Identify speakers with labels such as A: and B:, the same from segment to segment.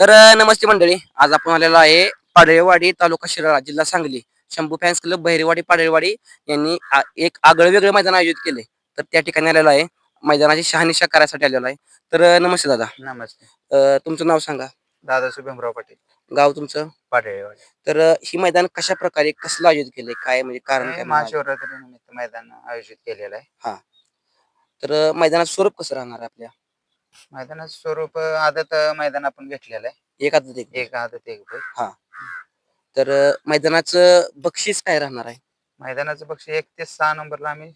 A: तर नमस्ते मंडळी. आज आपण आलेलो आहे पाडळेवाडी तालुका शिराळा जिल्हा सांगली. शंभू फॅन्स क्लब बहिरेवाडी पाडळेवाडी यांनी एक आगळं वेगळं मैदान आयोजित केले तर त्या ठिकाणी आलेलो आहे. मैदानाची शहानिशा करायसाठी आलेलो आहे. तर नमस्ते दादा.
B: नमस्ते.
A: अ, तुमचं नाव सांगा.
B: दादा शुभमराव पाटील.
A: गाव तुमचं?
B: पाडळेवाडी.
A: तर अ, ही मैदान कशा प्रकारे कसलं आयोजित केले काय म्हणजे कारण
B: हे
A: काय
B: महाशिवरात्री निमित्त मैदान आयोजित केलेलं आहे.
A: तर अ, मैदानाचं स्वरूप कसं राहणार आहे आपल्या?
B: मैदानाचं स्वरूप अं, आदत अं, मैदान आपण घेतलेलं आहे.
A: एक आदत एक
B: एक आदत एक बैल.
A: तर अ, मैदानाचं बक्षीस काय राहणार आहे?
B: मैदानाचं पक्ष एक ते सहा नंबरला आम्ही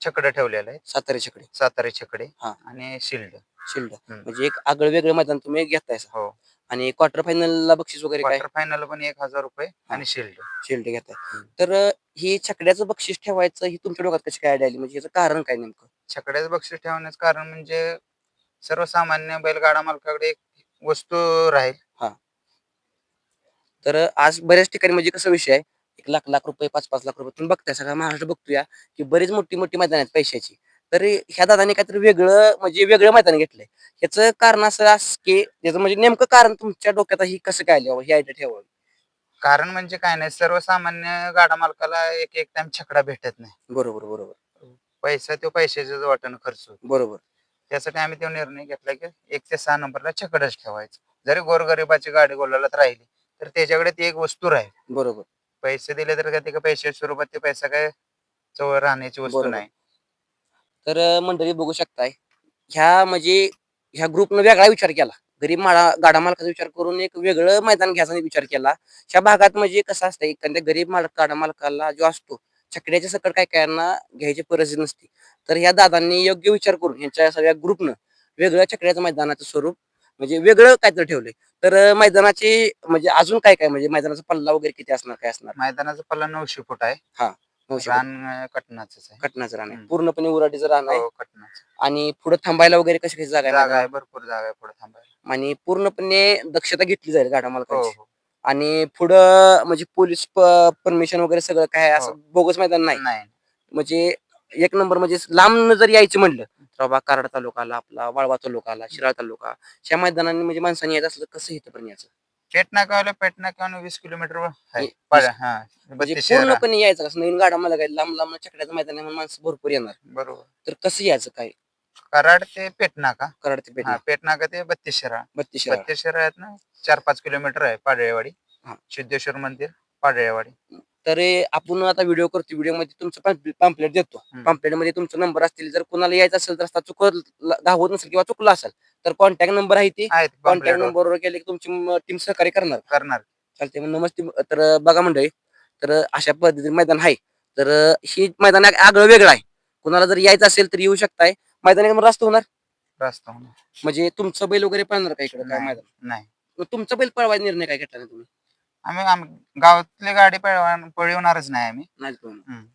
B: छकडे ठेवलेलं आहे.
A: सातारा छकडे.
B: सातारा छकडे
A: हा.
B: आणि शिल्ड.
A: शिल्ड.
B: हम्म.
A: म्हणजे एक आगळं वेगळं मैदान तुम्ही घेताय
B: हो.
A: आणि क्वार्टर फायनलला बक्षीस वगैरे काय?
B: क्वार्टर फायनल पण एक हजार रुपये आणि शिल्ड.
A: शिल्ड घेताय.
B: हम्म.
A: तर अ, ही छकड्याचं बक्षीस ठेवायचं ही तुमच्या डोक्यात कशी काय आयडिया आली? म्हणजे याचं कारण काय नेमकं?
B: छकड्याचं बक्षीस ठेवण्याचं कारण म्हणजे सर्वसामान्य बैलगाडा मालकाकडे एक वस्तू राहील.
A: तर अ, आज बऱ्याच ठिकाणी म्हणजे कसं विषय आहे? एक लाख लाख रुपये पाच पाच लाख रुपये. तुम्ही बघताय सगळा महाराष्ट्र बघतोय की बरीच मोठी मोठी मैदान आहेत पैशाची. तर ह्या दादाने काहीतरी वेगळं म्हणजे वेगळं मैदान घेतलंय. ह्याचं कारण असं असं की त्याचं म्हणजे नेमकं कारण तुमच्या डोक्यात ही कसं काय आलं ही आयडिया ठेवावी.
B: कारण म्हणजे काय नाही सर्वसामान्य गाडा मालकाला एक एक टाइम छकडा भेटत नाही.
A: बरोबर बरोबर.
B: पैसा तो पैशाच्या वाटणं खर्च होतो.
A: बरोबर.
B: त्यासाठी आम्ही तो निर्णय घेतला की एक ते सहा नंबरला छकडच ठेवायचं. जरी गोरगरिबाची गाडी गोलाला राहिली तर त्याच्याकडे ती एक वस्तू राहील.
A: बरोबर.
B: पैसे दिले तर काय ते काय पैशाच्या स्वरूपात ते पैसा काय जवळ राहण्याची वस्तू
A: बरोबर.
B: नाही.
A: तर अ, मंडळी बघू शकताय ह्या म्हणजे ह्या ग्रुपनं वेगळा विचार केला. गरीब माळा गाडा मालकाचा विचार करून एक वेगळं मैदान घ्यायचा विचार केला. ह्या भागात म्हणजे कसं असतं एखाद्या गरीब मालक गाडा मालकाला जो असतो छकड्याच्या सकट काय कायांना घ्यायची परिस्थिती नसते. तर ह्या दादांनी योग्य विचार करून यांच्या सगळ्या ग्रुपनं वेगळं छकड्याचं मैदानाचं स्वरूप म्हणजे वेगळं काहीतरी ठेवलंय. तर मैदानाची म्हणजे अजून काय काय म्हणजे मैदानाचा पल्ला वगैरे किती असणार काय असणार?
B: मैदानाचा पल्ला नऊशे फूट आहे. रान आहे.
A: कटनाचं. पूर्णपणे उराटीचं राहणार
B: हो.
A: आणि पुढे थांबायला वगैरे कशी कशी जागा आहे
B: भरपूर जागा आहे पुढे थांबायला.
A: आणि पूर्णपणे दक्षता घेतली जाईल गाडा
B: हो
A: मालकांची.
B: हो
A: आणि पुढं म्हणजे पोलीस परमिशन वगैरे सगळं काय असं
B: हो.
A: बोगस मैदान नाही.
B: नाही.
A: म्हणजे एक नंबर म्हणजे लांब जर यायचं म्हणलं तर बाबा कराड तालुकाला आपला वाळवा तालुकाला शिराळ तालुका ह्या मैदानांनी म्हणजे माणसांनी यायचं असलं तर कसं इथं पण यायचं
B: पेटनाकावाला पेटनाकावाला वीस किलोमीटर
A: वीस-
B: हा.
A: म्हणजे. पूर्णपणे यायचं कसं? नवीन गाडा मला काय लांब लांब चकड्याचं मैदान आहे म्हणून माणसं भरपूर येणार.
B: बरोबर.
A: तर कसं यायचं काय?
B: कराड ते पेटनाका.
A: कराड ते
B: हा पेटनाका ते बत्तीस शहरा
A: बत्तीस शिराळ.
B: आहेत ना चार पाच किलोमीटर आहे पाडळेवाडी.
A: हा.
B: सिद्धेश्वर मंदिर पाडळेवाडी.
A: तर हे आपण आता व्हिडिओ करतो व्हिडिओमध्ये तुमचं पॅम्पलेट देतो.
B: हम्म.
A: पॅम्पलेटमध्ये तुमचा नंबर असतील जर कोणाला यायचं असेल तर रस्ता चुक धावत नसेल किंवा चुकला असेल तर कॉन्टॅक्ट नंबर आहे ती.
B: आहेत
A: कॉन्टॅक्ट
B: pamphlet वर.
A: नंबरवर गेले की तुमची टीम सहकार्य करणार.
B: करणार.
A: चालते मग नमस्ते. तर बघा मंडळी तर अशा पद्धतीने मैदान आहे. तर ही मैदान आग- आगळं वेगळं आहे. कुणाला जर यायचं असेल तर येऊ शकताय. मैदान एकदम रास्त होणार?
B: रस्ता होणार.
A: म्हणजे तुमचं बैल वगैरे पळणार का इकडे? काय
B: नाही,
A: मैदान?
B: नाही.
A: मग तुमचा बैल पळवायचा निर्णय काय घेतला नाही तुम्ही?
B: आम्ही आम- गावातली गाडी पळवा- पळवणारच नाही आम्ही.
A: नाही पळवणार.
B: हम्म.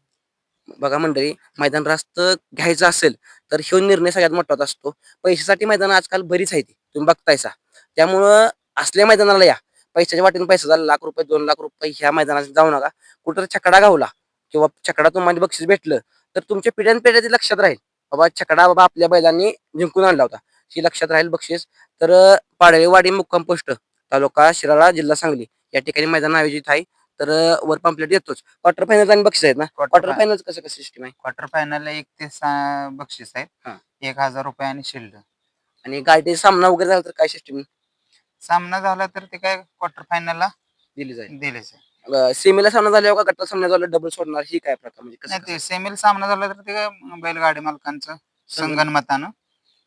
A: बघा मंडळी मैदान रास्त घ्यायचं असेल तर ह्यो निर्णय सगळ्यात महत्त्वाचा असतो. पैशासाठी मैदान आजकाल बरीच आहे ती तुम्ही बघतायसा. त्यामुळं असल्या मैदानाला या. पैशाच्या वाटेने पैसा झाला लाख रुपये दोन लाख रुपये ह्या मैदानात जाऊ नका. कुठं छकडा गावला किंवा छकडा तुम्हाला बक्षीस भेटलं तर तुमच्या पिढ्यान पिढ्या ते लक्षात राहील. बाबा छकडा बाबा आपल्या बैलांनी जिंकून आणला होता. ही लक्षात राहील बक्षीस. तर पाडळेवाडी मुक्काम पोस्ट तालुका शिराळा जिल्हा सांगली या ठिकाणी मैदान आयोजित आहे. तर वर पम्पलेट येतोच. क्वार्टर फायनल आणि बक्षीस आहेत ना? क्वार्टर फायनल कसं कसं सिस्टम आहे?
B: क्वार्टर फायनल एक ते बक्षीस
A: हा.
B: आहेत एक हजार रुपये आणि शिल्ड
A: आणि गाडी सामना वगैरे झाला तर काय सिस्टम
B: सामना झाला तर ते काय क्वार्टर फायनलला
A: दिली जाईल.
B: दिलेच आहे.
A: अं, सेमीला सामना झाल्यावर का गटाला सामना झाला डबल सोडणार? ही काय प्रकार म्हणजे कसं
B: नाही
A: कसं?
B: ते सेमील सामना झाला तर ते काय बैलगाडी मालकांचं संगणमतानं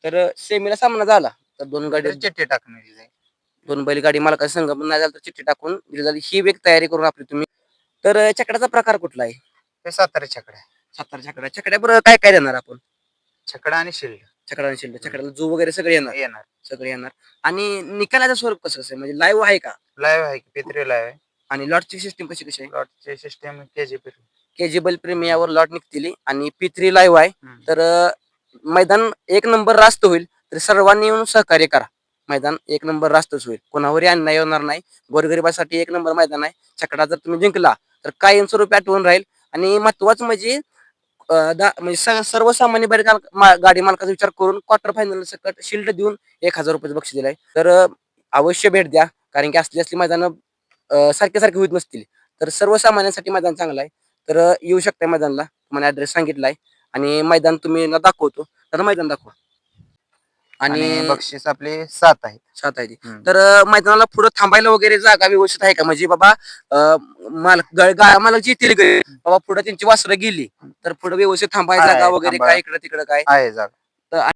A: तर सेमीला सामना झाला तर दोन गाडी
B: चिठ्ठी टाकण्याची जाईल
A: दोन बैलगाडी मालका संघ पण नाही झाला तर चिठ्ठी टाकून दिली झाली ही एक तयारी करून आपली तुम्ही. तर अं, चकड्याचा प्रकार कुठला आहे?
B: ते सातारा छकडा.
A: सातारा चकड्या चकड्या बरोबर काय काय देणार आपण?
B: छकडा आणि शिल्ड.
A: चकडा आणि शिल्ड. चकड्याला जू वगैरे सगळे येणार?
B: येणार.
A: सगळे येणार. आणि निकालाचं स्वरूप कसं असं आहे? म्हणजे लाईव्ह आहे का?
B: लाईव्ह आहे की पित्री लाईव्ह आहे?
A: आणि लॉटची सिस्टीम कशी कशी आहे?
B: लॉटचे सिस्टम के जी पी
A: केजीबल प्रेमियावर लॉट निघतील आणि पी थ्री लाईव्ह आहे. तर अं, मैदान एक नंबर रास्त होईल. तर सर्वांनी येऊन सहकार्य करा. मैदान एक नंबर रास्तच होईल. कोणावरही अन्याय होणार नाही. गोरगरिबासाठी एक नंबर मैदान आहे. छकडा जर तुम्ही जिंकला तर कायमस्वरूपी आठवण राहील. आणि महत्वाचं म्हणजे अं, दा- म्हणजे स- सर्वसामान्य बैल गा- मा- गाडी मालकाचा विचार करून क्वार्टर फायनल सकट शिल्ड देऊन एक हजार रुपये बक्षीस दिलाय. तर अं, अवश्य भेट द्या. कारण की असली असली मैदानं सारखे सारखे होत नसतील. तर सर्वसामान्यांसाठी मैदान चांगलं आहे. तर येऊ शकता मैदानला. तुम्हाला ऍड्रेस सांगितलाय. आणि मैदान तुम्ही ना दाखवतो. तर मैदान दाखवा.
B: आणि
A: आणि
B: बक्षीस आपले सात आहेत.
A: सात आहे ती.
B: हम्म.
A: तर अं, मैदानाला पुढे थांबायला वगैरे जागा व्यवस्थित आहे का? म्हणजे बाबा अं, मालक गा- गा- मालक जी येतील घरी, बाबा पुढे त्यांची वासरं गेली. तर पुढे व्यवस्थित थांबायला
B: आहे,
A: जागा वगैरे
B: थांबा.
A: काय? इकडे तिकडे काय?
B: आहे जागा.